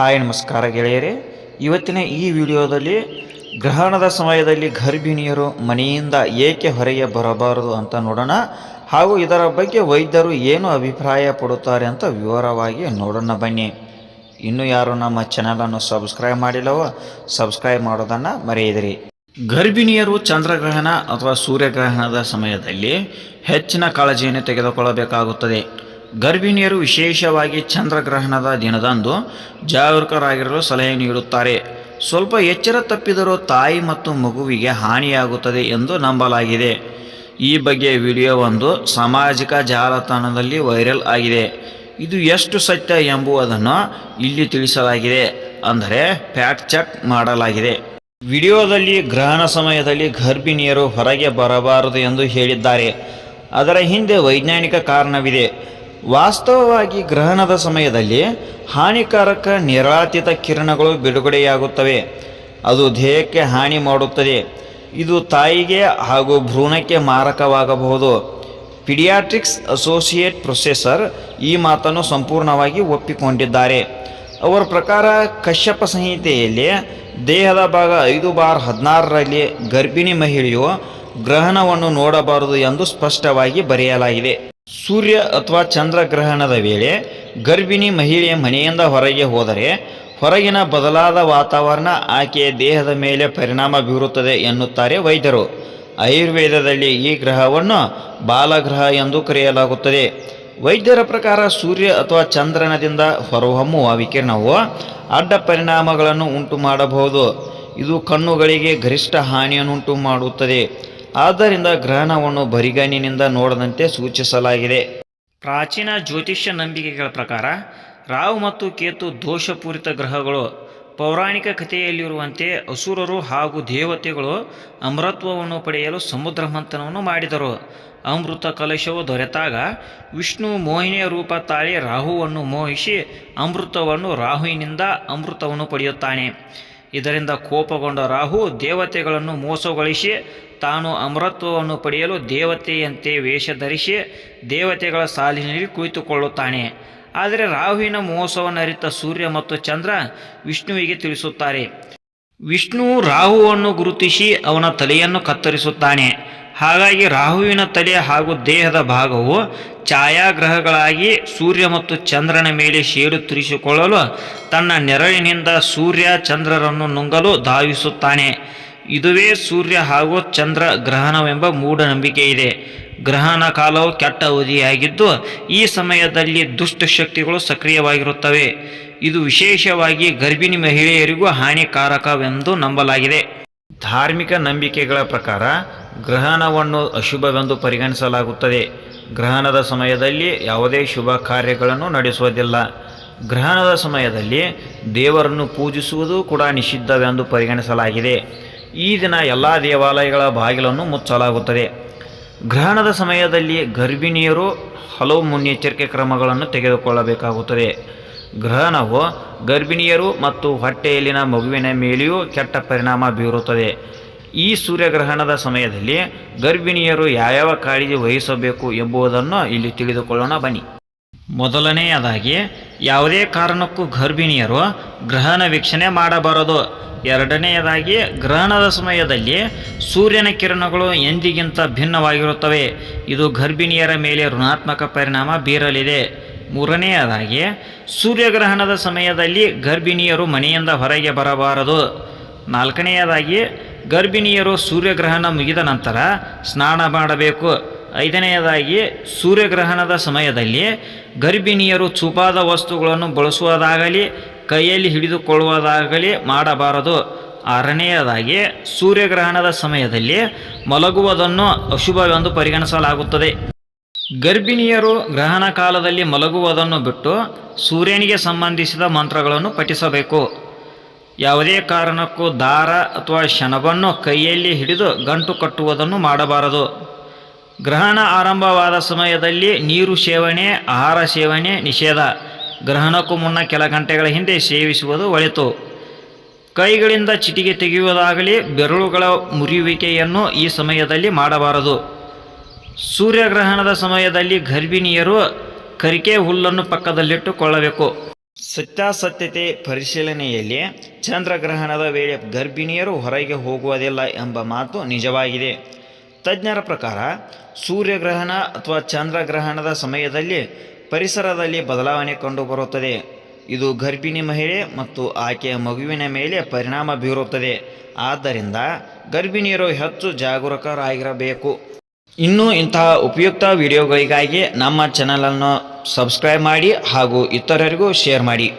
Hi ನಮಸ್ಕಾರ ಗೆಳೆಯರೇ. ಇವತ್ತಿನ ಈ ವಿಡಿಯೋದಲ್ಲಿ ಗ್ರಹಣದ ಸಮಯದಲ್ಲಿ ಗರ್ಭಿಣಿಯರು ಮನೆಯಿಂದ ಏಕೆ ಹೊರಗೆ ಬರಬಾರದು ಅಂತ ನೋಡೋಣ. ಹಾಗೂ ಇದರ ಬಗ್ಗೆ ವೈದ್ಯರು ಏನು ಅಭಿಪ್ರಾಯ ಪಡುತ್ತಾರೆ ಅಂತ ವಿವರವಾಗಿ ನೋಡೋಣ ಬನ್ನಿ. ಇನ್ನು ಯಾರು ನಮ್ಮ ಚಾನಲನ್ನು ಸಬ್ಸ್ಕ್ರೈಬ್ ಮಾಡಿಲ್ಲವೋ, ಸಬ್ಸ್ಕ್ರೈಬ್ ಮಾಡೋದನ್ನು ಮರೆಯದಿರಿ. ಗರ್ಭಿಣಿಯರು ಚಂದ್ರಗ್ರಹಣ ಅಥವಾ ಸೂರ್ಯಗ್ರಹಣದ ಸಮಯದಲ್ಲಿ ಹೆಚ್ಚಿನ ಕಾಳಜಿಯನ್ನು ತೆಗೆದುಕೊಳ್ಳಬೇಕಾಗುತ್ತದೆ. ಗರ್ಭಿಣಿಯರು ವಿಶೇಷವಾಗಿ ಚಂದ್ರಗ್ರಹಣದ ದಿನದಂದು ಜಾಗರೂಕರಾಗಿರಲು ಸಲಹೆ ನೀಡುತ್ತಾರೆ. ಸ್ವಲ್ಪ ಎಚ್ಚರ ತಪ್ಪಿದರೂ ತಾಯಿ ಮತ್ತು ಮಗುವಿಗೆ ಹಾನಿಯಾಗುತ್ತದೆ ಎಂದು ನಂಬಲಾಗಿದೆ. ಈ ಬಗ್ಗೆ ವಿಡಿಯೋ ಒಂದು ಸಾಮಾಜಿಕ ಜಾಲತಾಣದಲ್ಲಿ ವೈರಲ್ ಆಗಿದೆ. ಇದು ಎಷ್ಟು ಸತ್ಯ ಎಂಬುದನ್ನು ಇಲ್ಲಿ ತಿಳಿಸಲಾಗಿದೆ ಅಂದರೆ ಫ್ಯಾಕ್ಟ್ ಚೆಕ್ ಮಾಡಲಾಗಿದೆ. ವಿಡಿಯೋದಲ್ಲಿ ಗ್ರಹಣ ಸಮಯದಲ್ಲಿ ಗರ್ಭಿಣಿಯರು ಹೊರಗೆ ಬರಬಾರದು ಎಂದು ಹೇಳಿದ್ದಾರೆ. ಅದರ ಹಿಂದೆ ವೈಜ್ಞಾನಿಕ ಕಾರಣವಿದೆ. ವಾಸ್ತವವಾಗಿ ಗ್ರಹಣದ ಸಮಯದಲ್ಲಿ ಹಾನಿಕಾರಕ ನಿರಾತಿತ ಕಿರಣಗಳು ಬಿಡುಗಡೆಯಾಗುತ್ತವೆ. ಅದು ದೇಹಕ್ಕೆ ಹಾನಿ ಮಾಡುತ್ತದೆ. ಇದು ತಾಯಿಗೆ ಹಾಗೂ ಭ್ರೂಣಕ್ಕೆ ಮಾರಕವಾಗಬಹುದು. ಪಿಡಿಯಾಟ್ರಿಕ್ಸ್ ಅಸೋಸಿಯೇಟ್ ಪ್ರೊಸೆಸರ್ ಈ ಮಾತನ್ನು ಸಂಪೂರ್ಣವಾಗಿ ಒಪ್ಪಿಕೊಂಡಿದ್ದಾರೆ. ಅವರ ಪ್ರಕಾರ ಕಶ್ಯಪ ಸಂಹಿತೆಯಲ್ಲಿ ದೇಹದ ಭಾಗ ಐದು ಬಾರ್ ಹದಿನಾರರಲ್ಲಿ ಗರ್ಭಿಣಿ ಮಹಿಳೆಯು ಗ್ರಹಣವನ್ನು ನೋಡಬಾರದು ಎಂದು ಸ್ಪಷ್ಟವಾಗಿ ಬರೆಯಲಾಗಿದೆ. ಸೂರ್ಯ ಅಥವಾ ಚಂದ್ರಗ್ರಹಣದ ವೇಳೆ ಗರ್ಭಿಣಿ ಮಹಿಳೆ ಮನೆಯಿಂದ ಹೊರಗೆ ಹೋದರೆ ಹೊರಗಿನ ಬದಲಾದ ವಾತಾವರಣ ಆಕೆಯ ದೇಹದ ಮೇಲೆ ಪರಿಣಾಮ ಬೀರುತ್ತದೆ ಎನ್ನುತ್ತಾರೆ ವೈದ್ಯರು. ಆಯುರ್ವೇದದಲ್ಲಿ ಈ ಗ್ರಹವನ್ನು ಬಾಲಗ್ರಹ ಎಂದು ಕರೆಯಲಾಗುತ್ತದೆ. ವೈದ್ಯರ ಪ್ರಕಾರ ಸೂರ್ಯ ಅಥವಾ ಚಂದ್ರನದಿಂದ ಹೊರಹೊಮ್ಮುವ ವಿಕಿರಣವು ಅಡ್ಡ ಪರಿಣಾಮಗಳನ್ನು ಉಂಟು ಮಾಡಬಹುದು ಇದು ಕಣ್ಣುಗಳಿಗೆ ಗರಿಷ್ಠ ಹಾನಿಯನ್ನುಂಟು ಮಾಡುತ್ತದೆ ಆದ್ದರಿಂದ ಗ್ರಹಣವನ್ನು ಬರಿಗಣ್ಣಿನಿಂದ ನೋಡದಂತೆ ಸೂಚಿಸಲಾಗಿದೆ. ಪ್ರಾಚೀನ ಜ್ಯೋತಿಷ್ಯ ನಂಬಿಕೆಗಳ ಪ್ರಕಾರ, ರಾಹು ಮತ್ತು ಕೇತು ದೋಷಪೂರಿತ ಗ್ರಹಗಳು, ಪೌರಾಣಿಕ ಕಥೆಯಲ್ಲಿರುವಂತೆ ಅಸುರರು ಹಾಗೂ ದೇವತೆಗಳು ಅಮೃತ್ವವನ್ನು ಪಡೆಯಲು ಸಮುದ್ರ ಮಂಥನವನ್ನು ಮಾಡಿದರು. ಅಮೃತ ಕಲಶವು ದೊರೆತಾಗ ವಿಷ್ಣು ಮೋಹಿನಿಯ ರೂಪ ತಾಳಿ ರಾಹುವನ್ನು ಮೋಹಿಸಿ ಅಮೃತವನ್ನು ರಾಹುವಿನಿಂದ ಅಮೃತವನ್ನು ಪಡೆಯುತ್ತಾನೆ. ಇದರಿಂದ ಕೋಪಗೊಂಡ ರಾಹು ದೇವತೆಗಳನ್ನು ಮೋಸಗೊಳಿಸಿ ತಾನು ಅಮೃತ್ವವನ್ನು ಪಡೆಯಲು ದೇವತೆಯಂತೆ ವೇಷ ಧರಿಸಿ ದೇವತೆಗಳ ಸಾಲಿನಲ್ಲಿ ಕುಳಿತುಕೊಳ್ಳುತ್ತಾನೆ. ಆದರೆ ರಾಹುವಿನ ಮೋಸವನ್ನು ಅರಿತ ಸೂರ್ಯ ಮತ್ತು ಚಂದ್ರ ವಿಷ್ಣುವಿಗೆ ತಿಳಿಸುತ್ತಾರೆ. ವಿಷ್ಣು ರಾಹುವನ್ನು ಗುರುತಿಸಿ ಅವನ ತಲೆಯನ್ನು ಕತ್ತರಿಸುತ್ತಾನೆ. ಹಾಗಾಗಿ ರಾಹುವಿನ ತಲೆ ಹಾಗೂ ದೇಹದ ಭಾಗವು ಛಾಯಾಗ್ರಹಗಳಾಗಿ ಸೂರ್ಯ ಮತ್ತು ಚಂದ್ರನ ಮೇಲೆ ಶೇಡು ತಿರಿಸಿಕೊಳ್ಳಲು ತನ್ನ ನೆರಳಿನಿಂದ ಸೂರ್ಯ ಚಂದ್ರರನ್ನು ನುಂಗಲು ಧಾವಿಸುತ್ತಾನೆ. ಇದುವೇ ಸೂರ್ಯ ಹಾಗೂ ಚಂದ್ರ ಗ್ರಹಣವೆಂಬ ಮೂಢನಂಬಿಕೆ ಇದೆ ಗ್ರಹಣ ಕಾಲವು ಕೆಟ್ಟ ಅವಧಿಯಾಗಿದ್ದು, ಈ ಸಮಯದಲ್ಲಿ ದುಷ್ಟಶಕ್ತಿಗಳು ಸಕ್ರಿಯವಾಗಿರುತ್ತವೆ. ಇದು ವಿಶೇಷವಾಗಿ ಗರ್ಭಿಣಿ ಮಹಿಳೆಯರಿಗೂ ಹಾನಿಕಾರಕವೆಂದು ನಂಬಲಾಗಿದೆ. ಧಾರ್ಮಿಕ ನಂಬಿಕೆಗಳ ಪ್ರಕಾರ, ಗ್ರಹಣವನ್ನು ಅಶುಭವೆಂದು ಪರಿಗಣಿಸಲಾಗುತ್ತದೆ. ಗ್ರಹಣದ ಸಮಯದಲ್ಲಿ ಯಾವುದೇ ಶುಭ ಕಾರ್ಯಗಳನ್ನು ನಡೆಸುವುದಿಲ್ಲ. ಗ್ರಹಣದ ಸಮಯದಲ್ಲಿ ದೇವರನ್ನು ಪೂಜಿಸುವುದು ಕೂಡ ನಿಷಿದ್ಧವೆಂದು ಪರಿಗಣಿಸಲಾಗಿದೆ. ಈ ದಿನ ಎಲ್ಲ ದೇವಾಲಯಗಳ ಬಾಗಿಲನ್ನು ಮುಚ್ಚಲಾಗುತ್ತದೆ. ಗ್ರಹಣದ ಸಮಯದಲ್ಲಿ ಗರ್ಭಿಣಿಯರು ಹಲವು ಮುನ್ನೆಚ್ಚರಿಕೆ ಕ್ರಮಗಳನ್ನು ತೆಗೆದುಕೊಳ್ಳಬೇಕಾಗುತ್ತದೆ. ಗ್ರಹಣವು ಗರ್ಭಿಣಿಯರು ಮತ್ತು ಹೊಟ್ಟೆಯಲ್ಲಿನ ಮಗುವಿನ ಮೇಲೆಯೂ ಕೆಟ್ಟ ಪರಿಣಾಮ ಬೀರುತ್ತದೆ. ಈ ಸೂರ್ಯಗ್ರಹಣದ ಸಮಯದಲ್ಲಿ ಗರ್ಭಿಣಿಯರು ಯಾವ್ಯಾವ ಕಾಳಜಿ ವಹಿಸಬೇಕು ಎಂಬುದನ್ನು ಇಲ್ಲಿ ತಿಳಿದುಕೊಳ್ಳೋಣ, ಬನ್ನಿ. ಮೊದಲನೆಯದಾಗಿ, ಯಾವುದೇ ಕಾರಣಕ್ಕೂ ಗರ್ಭಿಣಿಯರು ಗ್ರಹಣ ವೀಕ್ಷಣೆ ಮಾಡಬಾರದು. ಎರಡನೆಯದಾಗಿ ಗ್ರಹಣದ ಸಮಯದಲ್ಲಿ ಸೂರ್ಯನ ಕಿರಣಗಳು ಎಂದಿಗಿಂತ ಭಿನ್ನವಾಗಿರುತ್ತವೆ. ಇದು ಗರ್ಭಿಣಿಯರ ಮೇಲೆ ಋಣಾತ್ಮಕ ಪರಿಣಾಮ ಬೀರಲಿದೆ. ಮೂರನೆಯದಾಗಿ, ಸೂರ್ಯಗ್ರಹಣದ ಸಮಯದಲ್ಲಿ ಗರ್ಭಿಣಿಯರು ಮನೆಯಿಂದ ಹೊರಗೆ ಬರಬಾರದು. ನಾಲ್ಕನೆಯದಾಗಿ, ಗರ್ಭಿಣಿಯರು ಸೂರ್ಯಗ್ರಹಣ ಮುಗಿದ ನಂತರ ಸ್ನಾನ ಮಾಡಬೇಕು. ಐದನೆಯದಾಗಿ, ಸೂರ್ಯಗ್ರಹಣದ ಸಮಯದಲ್ಲಿ ಗರ್ಭಿಣಿಯರು ಚೂಪಾದ ವಸ್ತುಗಳನ್ನು ಬಳಸುವುದಾಗಲಿ ಕೈಯಲ್ಲಿ ಹಿಡಿದುಕೊಳ್ಳುವುದಾಗಲಿ ಮಾಡಬಾರದು. ಆರನೆಯದಾಗಿ, ಸೂರ್ಯಗ್ರಹಣದ ಸಮಯದಲ್ಲಿ ಮಲಗುವುದನ್ನು ಅಶುಭವೆಂದು ಪರಿಗಣಿಸಲಾಗುತ್ತದೆ. ಗರ್ಭಿಣಿಯರು ಗ್ರಹಣ ಕಾಲದಲ್ಲಿ ಮಲಗುವುದನ್ನು ಬಿಟ್ಟು ಸೂರ್ಯನಿಗೆ ಸಂಬಂಧಿಸಿದ ಮಂತ್ರಗಳನ್ನು ಪಠಿಸಬೇಕು. ಯಾವುದೇ ಕಾರಣಕ್ಕೂ ದಾರ ಅಥವಾ ಶನವನ್ನು ಕೈಯಲ್ಲಿ ಹಿಡಿದು ಗಂಟು ಕಟ್ಟುವುದನ್ನು ಮಾಡಬಾರದು. ಗ್ರಹಣ ಆರಂಭವಾದ ಸಮಯದಲ್ಲಿ ನೀರು ಸೇವನೆ, ಆಹಾರ ಸೇವನೆ ನಿಷೇಧ. ಗ್ರಹಣಕ್ಕೂ ಮುನ್ನ ಕೆಲ ಗಂಟೆಗಳ ಹಿಂದೆ ಸೇವಿಸುವುದು ಒಳಿತು. ಕೈಗಳಿಂದ ಚಿಟಿಕೆ ತೆಗೆಯುವುದಾಗಲಿ, ಬೆರಳುಗಳ ಮುರಿಯುವಿಕೆಯನ್ನು ಈ ಸಮಯದಲ್ಲಿ ಮಾಡಬಾರದು. ಸೂರ್ಯಗ್ರಹಣದ ಸಮಯದಲ್ಲಿ ಗರ್ಭಿಣಿಯರು ಕರಿಕೆ ಹುಲ್ಲನ್ನು ಪಕ್ಕದಲ್ಲಿಟ್ಟುಕೊಳ್ಳಬೇಕು. ಸತ್ಯಾಸತ್ಯತೆ ಪರಿಶೀಲನೆಯಲ್ಲಿ ಚಂದ್ರಗ್ರಹಣದ ವೇಳೆ ಗರ್ಭಿಣಿಯರು ಹೊರಗೆ ಹೋಗುವುದಿಲ್ಲ ಎಂಬ ಮಾತು ನಿಜವಾಗಿದೆ. ತಜ್ಞರ ಪ್ರಕಾರ, ಸೂರ್ಯಗ್ರಹಣ ಅಥವಾ ಚಂದ್ರಗ್ರಹಣದ ಸಮಯದಲ್ಲಿ ಪರಿಸರದಲ್ಲಿ ಬದಲಾವಣೆ ಕಂಡುಬರುತ್ತದೆ. ಇದು ಗರ್ಭಿಣಿ ಮಹಿಳೆ ಮತ್ತು ಆಕೆಯ ಮಗುವಿನ ಮೇಲೆ ಪರಿಣಾಮ ಬೀರುತ್ತದೆ. ಆದ್ದರಿಂದ ಗರ್ಭಿಣಿಯರು ಹೆಚ್ಚು ಜಾಗರೂಕರಾಗಿರಬೇಕು. ಇನ್ನೂ ಇಂತಹ ಉಪಯುಕ್ತ ವಿಡಿಯೋಗಳಿಗಾಗಿ ನಮ್ಮ ಚಾನಲನ್ನು ಸಬ್ಸ್ಕ್ರೈಬ್ ಮಾಡಿ ಹಾಗೂ ಇತರರಿಗೂ ಶೇರ್ ಮಾಡಿ.